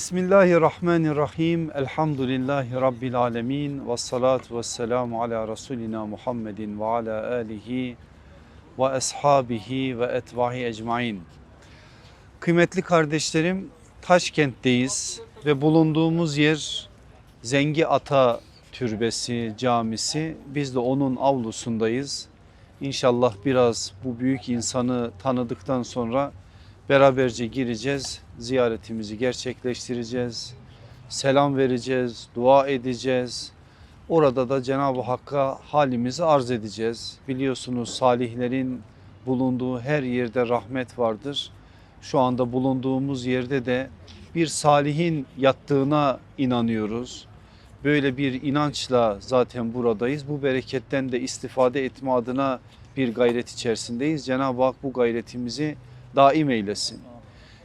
Bismillahirrahmanirrahim. Elhamdülillahi Rabbil alemin. Ve salatu ve selamu ala Resulina Muhammedin ve ala alihi ve ashabihi ve etvahi ecmain. Kıymetli kardeşlerim Taşkent'teyiz ve bulunduğumuz yer Zengi Ata Türbesi Camisi. Biz de onun avlusundayız. İnşallah biraz bu büyük insanı tanıdıktan sonra beraberce gireceğiz. Ziyaretimizi gerçekleştireceğiz. Selam vereceğiz, dua edeceğiz. Orada da Cenab-ı Hakk'a halimizi arz edeceğiz. Biliyorsunuz salihlerin bulunduğu her yerde rahmet vardır. Şu anda bulunduğumuz yerde de bir salihin yattığına inanıyoruz. Böyle bir inançla zaten buradayız. Bu bereketten de istifade etme adına bir gayret içerisindeyiz. Cenab-ı Hak bu gayretimizi daim eylesin.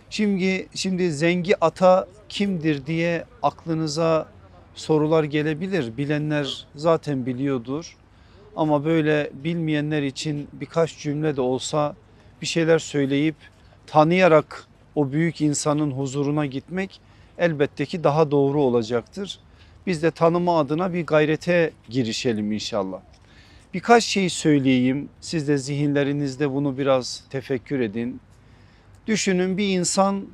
Şimdi şimdi Zengi Ata kimdir diye aklınıza sorular gelebilir. Bilenler zaten biliyordur. Ama böyle bilmeyenler için birkaç cümle de olsa bir şeyler söyleyip tanıyarak o büyük insanın huzuruna gitmek elbette ki daha doğru olacaktır. Biz de tanıma adına bir gayrete girişelim inşallah. Birkaç şey söyleyeyim. Siz de zihinlerinizde bunu biraz tefekkür edin. Düşünün bir insan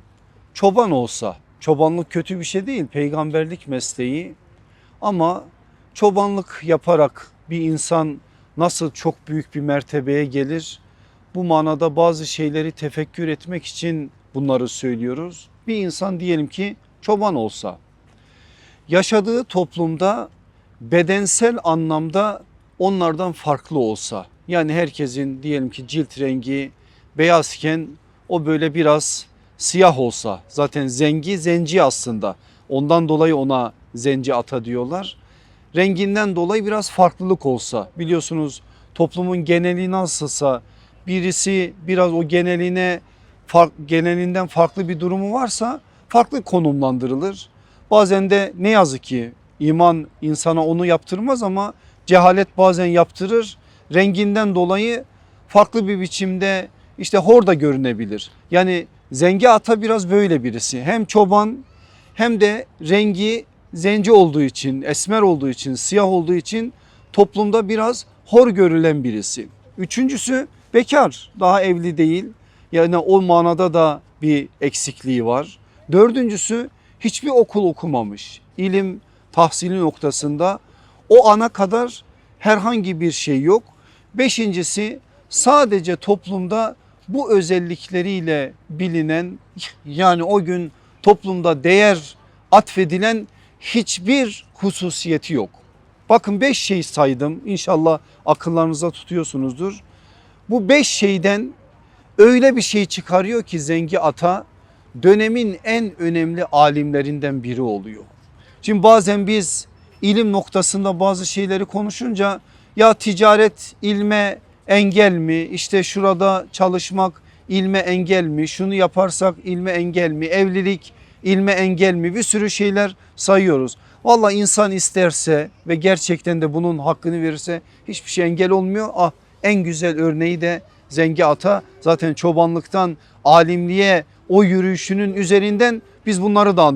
çoban olsa, çobanlık kötü bir şey değil, peygamberlik mesleği. Ama çobanlık yaparak bir insan nasıl çok büyük bir mertebeye gelir? Bu manada bazı şeyleri tefekkür etmek için bunları söylüyoruz. Bir insan diyelim ki çoban olsa, yaşadığı toplumda bedensel anlamda onlardan farklı olsa, yani herkesin diyelim ki cilt rengi beyazken o böyle biraz siyah olsa zaten zengi zenci aslında ondan dolayı ona zenci ata diyorlar. Renginden dolayı biraz farklılık olsa biliyorsunuz toplumun geneli nasılsa birisi biraz o geneline fark, genelinden farklı bir durumu varsa farklı konumlandırılır. Bazen de ne yazık ki iman insana onu yaptırmaz ama cehalet bazen yaptırır. Renginden dolayı farklı bir biçimde işte hor da görünebilir. Yani Zengi Ata biraz böyle birisi. Hem çoban hem de rengi zenci olduğu için, esmer olduğu için, siyah olduğu için toplumda biraz hor görülen birisi. Üçüncüsü bekar, daha evli değil. Yani o manada da bir eksikliği var. Dördüncüsü hiçbir okul okumamış. İlim tahsili noktasında o ana kadar herhangi bir şey yok. Beşincisi sadece toplumda bu özellikleriyle bilinen yani o gün toplumda değer atfedilen hiçbir hususiyeti yok. Bakın beş şey saydım inşallah akıllarınıza tutuyorsunuzdur. Bu beş şeyden öyle bir şey çıkarıyor ki Zengi Ata dönemin en önemli alimlerinden biri oluyor. Şimdi bazen biz ilim noktasında bazı şeyleri konuşunca ya ticaret ilme engel mi? İşte şurada çalışmak ilme engel mi? Şunu yaparsak ilme engel mi? Evlilik ilme engel mi? Bir sürü şeyler sayıyoruz. Valla insan isterse ve gerçekten de bunun hakkını verirse hiçbir şey engel olmuyor. Ah en güzel örneği de Zengi Ata zaten çobanlıktan alimliğe o yürüyüşünün üzerinden biz bunları da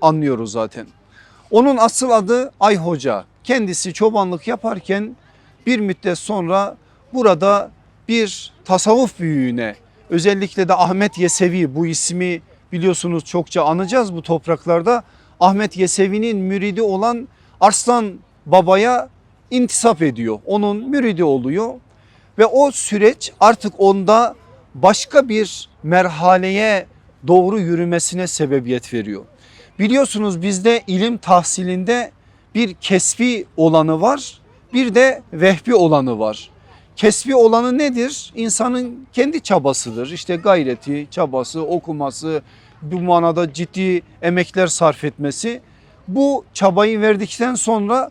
anlıyoruz zaten. Onun asıl adı Ay Hoca. Kendisi çobanlık yaparken bir müddet sonra burada bir tasavvuf büyüğüne özellikle de Ahmet Yesevi bu ismi biliyorsunuz çokça anacağız bu topraklarda. Ahmet Yesevi'nin müridi olan Arslan Baba'ya intisap ediyor. Onun müridi oluyor ve o süreç artık onda başka bir merhaleye doğru yürümesine sebebiyet veriyor. Biliyorsunuz bizde ilim tahsilinde bir kesbi olanı var bir de vehbi olanı var. Kesbi olanı nedir? İnsanın kendi çabasıdır. İşte gayreti, çabası, okuması, bu manada ciddi emekler sarf etmesi. Bu çabayı verdikten sonra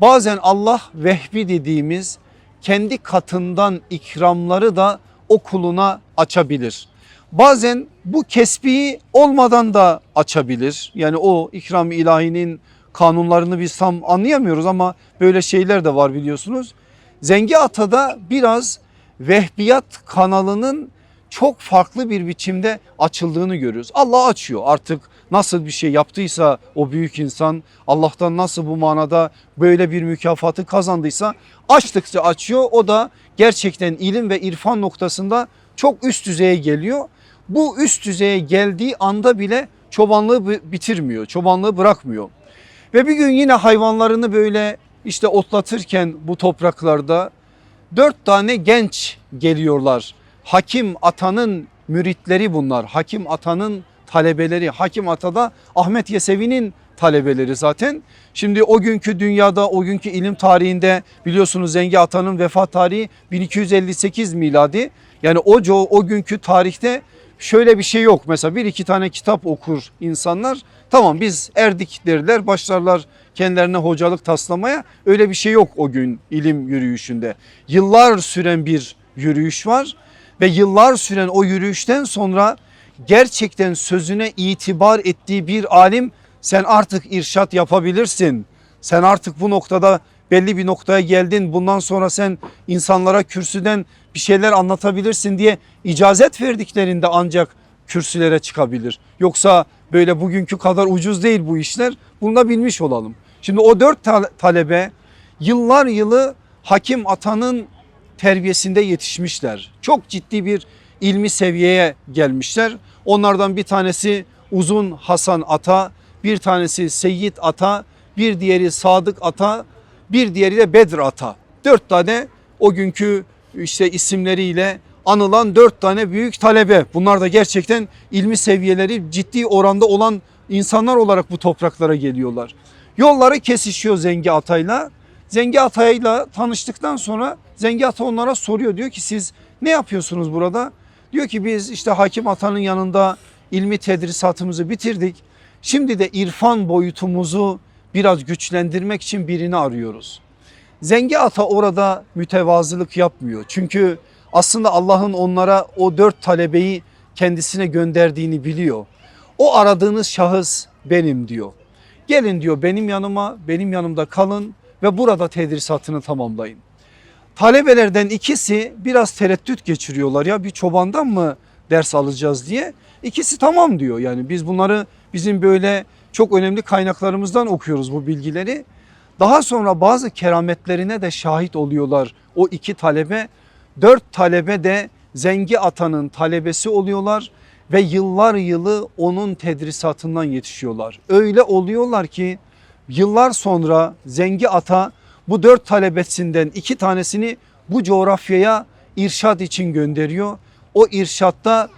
bazen Allah vehbi dediğimiz kendi katından ikramları da o kuluna açabilir. Bazen bu kesbi olmadan da açabilir. Yani o ikram ilahinin kanunlarını biz tam anlayamıyoruz ama böyle şeyler de var biliyorsunuz. Zengi Ata'da biraz vehbiyat kanalının çok farklı bir biçimde açıldığını görüyoruz. Allah açıyor artık nasıl bir şey yaptıysa o büyük insan Allah'tan nasıl bu manada böyle bir mükafatı kazandıysa açtıkça açıyor. O da gerçekten ilim ve irfan noktasında çok üst düzeye geliyor. Bu üst düzeye geldiği anda bile çobanlığı bi- bitirmiyor, çobanlığı bırakmıyor. Ve bir gün yine hayvanlarını böyle işte otlatırken bu topraklarda dört tane genç geliyorlar. Hakim Ata'nın müritleri bunlar. Hakim Ata'nın talebeleri. Hakim Ata da Ahmet Yesevi'nin talebeleri zaten. Şimdi o günkü dünyada o günkü ilim tarihinde biliyorsunuz Zengi Ata'nın vefat tarihi 1258 miladi. Yani o, o günkü tarihte şöyle bir şey yok. Mesela bir iki tane kitap okur insanlar. Tamam biz erdik derler başlarlar kendilerine hocalık taslamaya. Öyle bir şey yok o gün ilim yürüyüşünde. Yıllar süren bir yürüyüş var ve yıllar süren o yürüyüşten sonra gerçekten sözüne itibar ettiği bir alim sen artık irşat yapabilirsin. Sen artık bu noktada belli bir noktaya geldin. Bundan sonra sen insanlara kürsüden bir şeyler anlatabilirsin diye icazet verdiklerinde ancak kürsülere çıkabilir. Yoksa böyle bugünkü kadar ucuz değil bu işler. Bunu da bilmiş olalım. Şimdi o dört ta- talebe yıllar yılı Hakim Atan'ın terbiyesinde yetişmişler. Çok ciddi bir ilmi seviyeye gelmişler. Onlardan bir tanesi Uzun Hasan Ata, bir tanesi Seyyid Ata, bir diğeri Sadık Ata, bir diğeri de Bedir Ata. Dört tane o günkü işte isimleriyle anılan dört tane büyük talebe. Bunlar da gerçekten ilmi seviyeleri ciddi oranda olan insanlar olarak bu topraklara geliyorlar. Yolları kesişiyor Zengi Atay'la. Zengi Atay'la tanıştıktan sonra Zengi Ata onlara soruyor. Diyor ki siz ne yapıyorsunuz burada? Diyor ki biz işte Hakim Ata'nın yanında ilmi tedrisatımızı bitirdik. Şimdi de irfan boyutumuzu biraz güçlendirmek için birini arıyoruz. Zengi Ata orada mütevazılık yapmıyor. Çünkü aslında Allah'ın onlara o dört talebeyi kendisine gönderdiğini biliyor. O aradığınız şahıs benim diyor. Gelin diyor benim yanıma, benim yanımda kalın ve burada tedrisatını tamamlayın. Talebelerden ikisi biraz tereddüt geçiriyorlar ya bir çobandan mı ders alacağız diye. İkisi tamam diyor yani biz bunları bizim böyle çok önemli kaynaklarımızdan okuyoruz bu bilgileri. Daha sonra bazı kerametlerine de şahit oluyorlar o iki talebe. Dört talebe de Zengi Ata'nın talebesi oluyorlar ve yıllar yılı onun tedrisatından yetişiyorlar. Öyle oluyorlar ki yıllar sonra Zengi Ata bu dört talebesinden iki tanesini bu coğrafyaya irşad için gönderiyor. O irşatta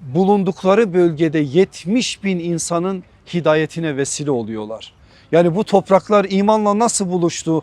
bulundukları bölgede 70 bin insanın hidayetine vesile oluyorlar. Yani bu topraklar imanla nasıl buluştu?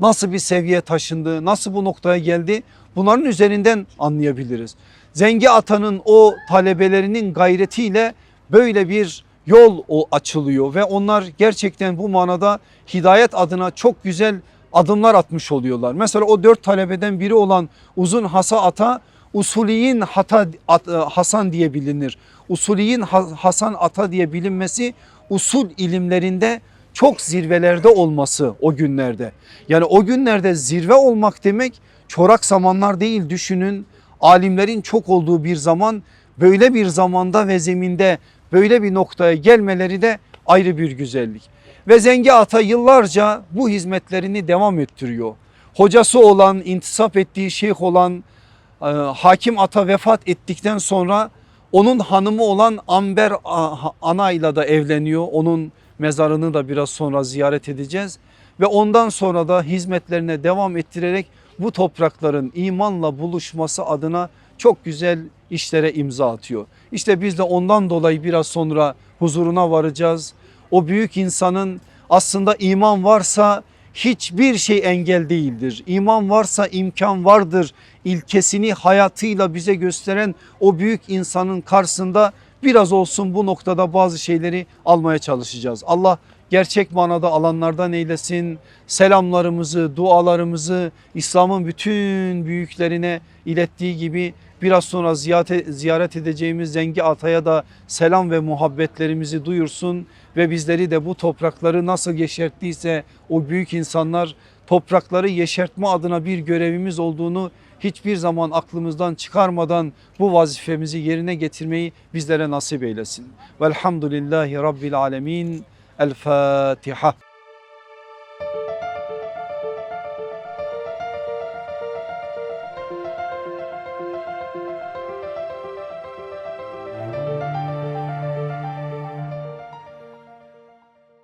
Nasıl bir seviye taşındı? Nasıl bu noktaya geldi? Bunların üzerinden anlayabiliriz. Zengi Ata'nın o talebelerinin gayretiyle böyle bir yol o açılıyor ve onlar gerçekten bu manada hidayet adına çok güzel adımlar atmış oluyorlar. Mesela o dört talebeden biri olan Uzun Hasa Ata Usuliyin Hata, At- Hasan diye bilinir. Usuliyin Ha- Hasan Ata diye bilinmesi usul ilimlerinde çok zirvelerde olması o günlerde. Yani o günlerde zirve olmak demek çorak zamanlar değil düşünün. Alimlerin çok olduğu bir zaman böyle bir zamanda ve zeminde böyle bir noktaya gelmeleri de ayrı bir güzellik. Ve Zengi Ata yıllarca bu hizmetlerini devam ettiriyor. Hocası olan, intisap ettiği şeyh olan e, Hakim Ata vefat ettikten sonra onun hanımı olan Amber A- Ana'yla da evleniyor. Onun mezarını da biraz sonra ziyaret edeceğiz. Ve ondan sonra da hizmetlerine devam ettirerek bu toprakların imanla buluşması adına çok güzel işlere imza atıyor. İşte biz de ondan dolayı biraz sonra huzuruna varacağız. O büyük insanın aslında iman varsa hiçbir şey engel değildir. İman varsa imkan vardır. İlkesini hayatıyla bize gösteren o büyük insanın karşısında biraz olsun bu noktada bazı şeyleri almaya çalışacağız. Allah gerçek manada alanlardan eylesin. Selamlarımızı, dualarımızı İslam'ın bütün büyüklerine ilettiği gibi biraz sonra ziyaret, edeceğimiz Zengi Ata'ya da selam ve muhabbetlerimizi duyursun ve bizleri de bu toprakları nasıl yeşerttiyse o büyük insanlar toprakları yeşertme adına bir görevimiz olduğunu hiçbir zaman aklımızdan çıkarmadan bu vazifemizi yerine getirmeyi bizlere nasip eylesin. Velhamdülillahi Rabbil Alemin. El Fatiha.